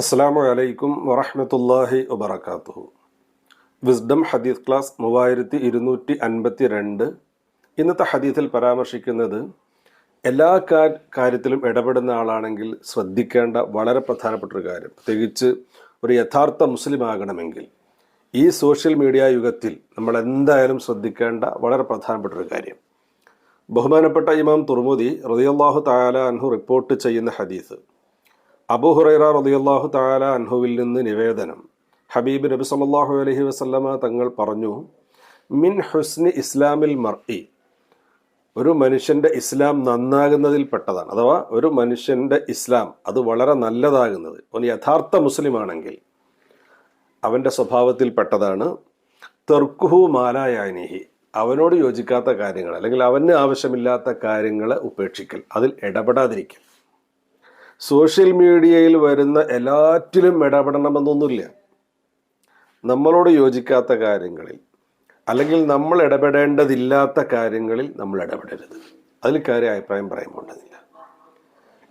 അസ്സാം വലൈക്കും വറഹമത്തല്ലാഹി വബർക്കാത്തു വിസ്ഡം ഹദീസ് ക്ലാസ് മൂവായിരത്തി ഇരുന്നൂറ്റി അൻപത്തി രണ്ട് ഇന്നത്തെ ഹദീസിൽ പരാമർശിക്കുന്നത് എല്ലാ കാര്യത്തിലും ഇടപെടുന്ന ആളാണെങ്കിൽ ശ്രദ്ധിക്കേണ്ട വളരെ പ്രധാനപ്പെട്ട ഒരു കാര്യം. പ്രത്യേകിച്ച് ഒരു യഥാർത്ഥ മുസ്ലിം ആകണമെങ്കിൽ ഈ സോഷ്യൽ മീഡിയ യുഗത്തിൽ നമ്മൾ എന്തായാലും ശ്രദ്ധിക്കേണ്ട വളരെ പ്രധാനപ്പെട്ട ഒരു കാര്യം. ബഹുമാനപ്പെട്ട ഇമാം തുർമുദി റളിയല്ലാഹു തആല അൻഹു റിപ്പോർട്ട് ചെയ്യുന്ന ഹദീസ് അബൂ ഹുറൈറ റളിയല്ലാഹു തആല അൻഹുവിൽ നിന്ന് നിവേദനം. ഹബീബ് നബി സല്ലാഹു അലഹി വസല്ലമ തങ്ങൾ പറഞ്ഞു മിൻ ഹുസ്നി ഇസ്ലാമിൽ മർഇ. ഒരു മനുഷ്യന്റെ ഇസ്ലാം നന്നാകുന്നതിൽ പെട്ടതാണ്. അഥവാ ഒരു മനുഷ്യന്റെ ഇസ്ലാം അത് വളരെ നല്ലതാകുന്നത്. അവൻ യഥാർത്ഥ മുസ്ലിമാണെങ്കിൽ അവന്റെ സ്വഭാവത്തിൽ പെട്ടതാണ്. തെർക്കുഹു മാലായാനിഹി അവനോട് യോജിക്കാത്ത കാര്യങ്ങൾ അല്ലെങ്കിൽ അവന് ആവശ്യമില്ലാത്ത കാര്യങ്ങളെ ഉപേക്ഷിക്കൽ. അതിൽ ഇടപെടാതിരിക്കൽ. സോഷ്യൽ മീഡിയയിൽ വരുന്ന എല്ലാറ്റിലും ഇടപെടണമെന്നൊന്നുമില്ല. നമ്മളോട് യോജിക്കാത്ത കാര്യങ്ങളിൽ അല്ലെങ്കിൽ നമ്മൾ ഇടപെടേണ്ടതില്ലാത്ത കാര്യങ്ങളിൽ നമ്മൾ ഇടപെടരുത്. അതിൽ കാര്യം അഭിപ്രായം പറയാൻ പോണ്ടതില്ല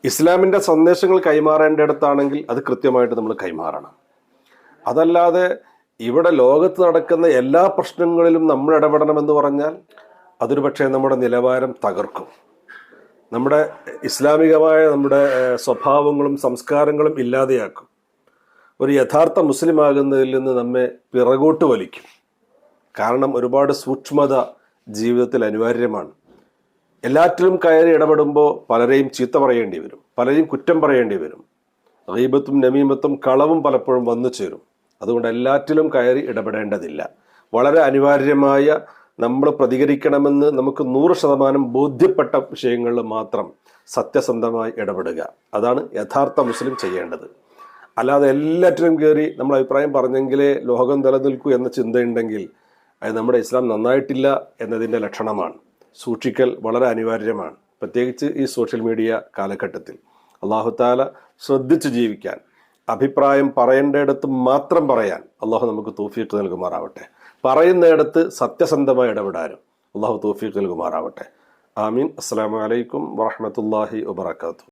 ഇസ്ലാമിന്റെ സന്ദേശങ്ങൾ കൈമാറേണ്ടിടത്താണെങ്കിൽ അത് കൃത്യമായിട്ട് നമ്മൾ കൈമാറണം. അതല്ലാതെ ഇവിടെ ലോകത്ത് നടക്കുന്ന എല്ലാ പ്രശ്നങ്ങളിലും നമ്മൾ ഇടപെടണമെന്ന് പറഞ്ഞാൽ അതൊരു പക്ഷേ നമ്മുടെ നിലവാരം തകർക്കും. നമ്മുടെ ഇസ്ലാമികമായ നമ്മുടെ സ്വഭാവങ്ങളും സംസ്കാരങ്ങളും ഇല്ലാതെയാക്കും. ഒരു യഥാർത്ഥ മുസ്ലിം ആകുന്നതിൽ നിന്ന് നമ്മെ പിറകോട്ട് വലിക്കും. കാരണം ഒരുപാട് സൂക്ഷ്മത ജീവിതത്തിൽ അനിവാര്യമാണ്. എല്ലാറ്റിലും കയറി ഇടപെടുമ്പോൾ പലരെയും ചീത്ത പറയേണ്ടി വരും പലരെയും കുറ്റം പറയേണ്ടി വരും. റീബത്തും നമീമത്തും കളവും പലപ്പോഴും വന്നു ചേരും. അതുകൊണ്ട് എല്ലാറ്റിലും കയറി ഇടപെടേണ്ടതില്ല. വളരെ അനിവാര്യമായ നമ്മൾ പ്രതികരിക്കണമെന്ന് നമുക്ക് നൂറ് ശതമാനം ബോധ്യപ്പെട്ട വിഷയങ്ങളിൽ മാത്രം സത്യസന്ധമായി ഇടപെടുക. അതാണ് യഥാർത്ഥ മുസ്ലിം ചെയ്യേണ്ടത്. അല്ലാതെ എല്ലാറ്റിലും കയറി നമ്മൾ അഭിപ്രായം പറഞ്ഞെങ്കിലേ ലോകം നിലനിൽക്കൂ എന്ന ചിന്തയുണ്ടെങ്കിൽ അത് നമ്മുടെ ഇസ്ലാം നന്നായിട്ടില്ല എന്നതിന്റെ ലക്ഷണമാണ്. സൂക്ഷിക്കൽ വളരെ അനിവാര്യമാണ്. പ്രത്യേകിച്ച് ഈ സോഷ്യൽ മീഡിയ കാലഘട്ടത്തിൽ. അള്ളാഹുത്താല ശ്രദ്ധിച്ച് ജീവിക്കാൻ അഭിപ്രായം പറയേണ്ടയിടത്ത് മാത്രം പറയാൻ അള്ളാഹു നമുക്ക് തൗഫീഖ് നൽകുമാറാവട്ടെ. പറയുന്നിടത്ത് സത്യസന്ധമായി ഇടപെടാനും അള്ളാഹു തൗഫീഖ് നൽകുമാറാവട്ടെ. ആമീൻ. അസ്സാം വലൈക്കും വാഹമത്തല്ലാഹി വബർക്കാത്തു